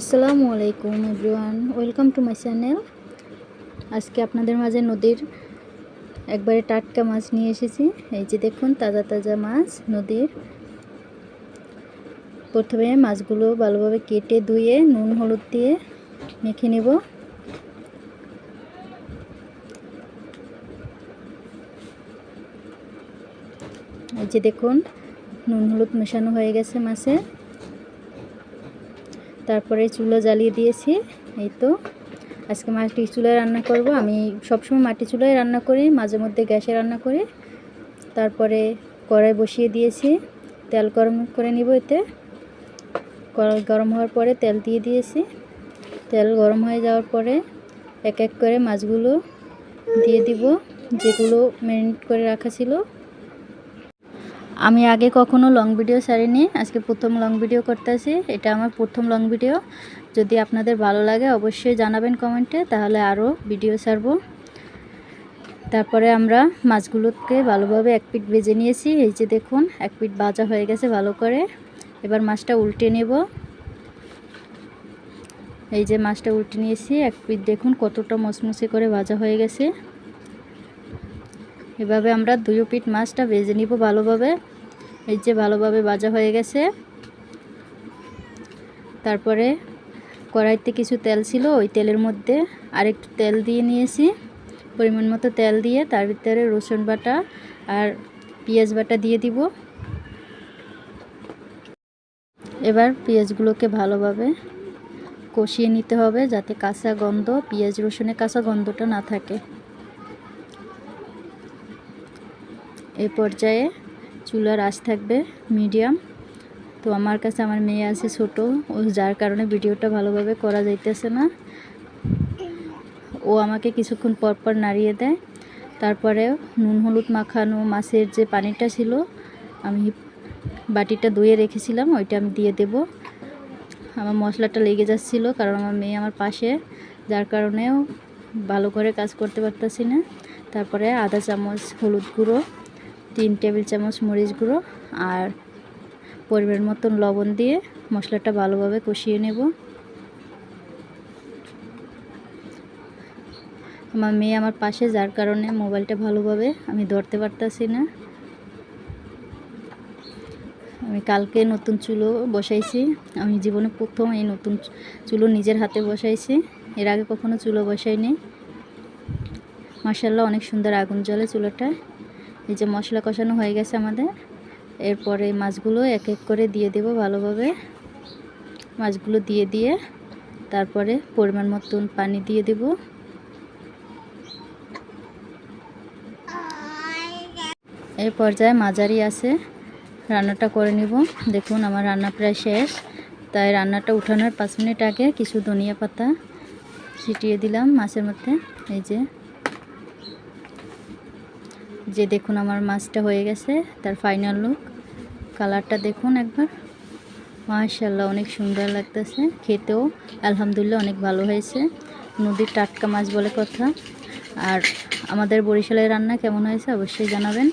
আসসালামু আলাইকুম everyone, welcome to my channel. আজকে আপনাদের মাঝে নদীর একবারে টাটকা মাছ নিয়ে এসেছি। এই যে দেখুন, তাজা তাজা মাছ নদীর। প্রথমে মাছগুলো ভালোভাবে কেটে ধুয়ে, নুন, হলুদ দিয়ে মেখে নেব। এই যে দেখুন, নুন, হলুদ মেশানো হয়ে গেছে মাছে তারপরে চুলো জ্বালিয়ে দিয়েছি, এই তো। আজকে মাটি চুলায় রান্না করব। আমি সবসময় মাটি চুলায় রান্না করি, মাঝে মধ্যে গ্যাসে রান্না করি। তারপরে কড়াই বসিয়ে দিয়েছি, তেল গরম করে নিব এতে। গরম হওয়ার পরে তেল দিয়ে দিয়েছি। তেল গরম হয়ে যাওয়ার পরে এক এক করে মাছগুলো দিয়ে দিব, যেগুলো ম্যারিনেট করে রাখা ছিল। আমি আগে কখনো লং ভিডিও ছাড়িনি, আজকে প্রথম লং ভিডিও করতেছি, এটা আমার প্রথম লং ভিডিও যদি আপনাদের ভালো লাগে, অবশ্যই জানাবেন কমেন্টে তাহলে আরও ভিডিও ছাড়বো। তারপরে আমরা মাছগুলোকে ভালোভাবে এক পিট ভেজে নিয়েছি, এই যে দেখুন, এক পিট ভাজা হয়ে গেছে ভালো করে। এবার মাছটা উল্টে নেব। এই যে মাছটা উল্টে নিয়েছি, এক পিট দেখুন কতটা মচমচে করে ভাজা হয়ে গেছে। এভাবে আমরা দুই পিট মাছটা ভেজে নিব ভালোভাবে। এই যে ভালোভাবে ভাজা হয়ে গেছে। তারপরে কড়াইতে কিছু তেল ছিল, ওই তেলের মধ্যে আরেকটু তেল দিয়ে নিয়েছি। পরিমাণ মতো তেল দিয়ে তার ভিতরে রসুন বাটা আর পেঁয়াজ বাটা দিয়ে দিব। এবার পেঁয়াজগুলোকে ভালোভাবে কষিয়ে নিতে হবে যাতে কাঁচা গন্ধ, পেঁয়াজ রসুনের কাঁচা গন্ধটা না থাকে। এই পর্যায়ে চুলার আঁচ থাকবে মিডিয়াম। তো আমার কাছে আমার মেয়ে আছে ছোট, ও যার কারণে ভিডিওটা ভালোভাবে করা যাইতেছে না। ও আমাকে কিছুক্ষণ পর পর নাড়িয়ে দেয়। তারপরে নুন, হলুদ মাখানো মাছের যে পানিটা ছিল, আমি বাটিটা ধুয়ে রেখেছিলাম, ওইটা আমি দিয়ে দেব। আমার মশলাটা লেগে যাচ্ছিল কারণ আমার মেয়ে আমার পাশে, যার কারণেও ভালো করে কাজ করতে পারতেছি না। তারপরে আধা চামচ, হলুদ গুঁড়ো তিন টেবিল চামচ মরিচ গুঁড়ো আর পরিমাণ মতন লবণ দিয়ে মশলাটা ভালোভাবে কষিয়ে নেব। আমার মেয়ে আমার পাশে, যার কারণে মোবাইলটা ভালোভাবে আমি ধরতে পারতাছি না। আমি কালকে নতুন চুলো বসাইছি। আমি জীবনে প্রথম এই নতুন চুলো নিজের হাতে বসাইছি। এর আগে কখনো চুলো বসাইনি। মাসাল্লাহ অনেক সুন্দর আগুন জ্বলে চুলোটা। এই যে মশলা কষানো হয়ে গেছে আমাদের। এরপরে মাছগুলো এক এক করে দিয়ে দেব ভালোভাবে। মাছগুলো দিয়ে দিয়ে তারপরে পরিমাণ মতন পানি দিয়ে দেব। এই পর্যায়ে মাঝারি আছে। রান্নাটা করে নিব। দেখুন আমার রান্না প্রায় শেষ। তাই রান্নাটা উঠানোর পাঁচ মিনিট আগে কিছু ধনিয়া পাতা ছিটিয়ে দিলাম মাছের মধ্যে। এই যে যে দেখুন আমার মাছটা হয়ে গেছে, তার ফাইনাল লুক কালারটা দেখুন একবার। মাশাল্লাহ অনেক সুন্দর লাগতেছে। খেতেও আলহামদুলিল্লাহ অনেক ভালো হয়েছে। নদীর টাটকা মাছ বলে কথা। আর আমাদের বরিশালের রান্না কেমন হয়েছে অবশ্যই জানাবেন।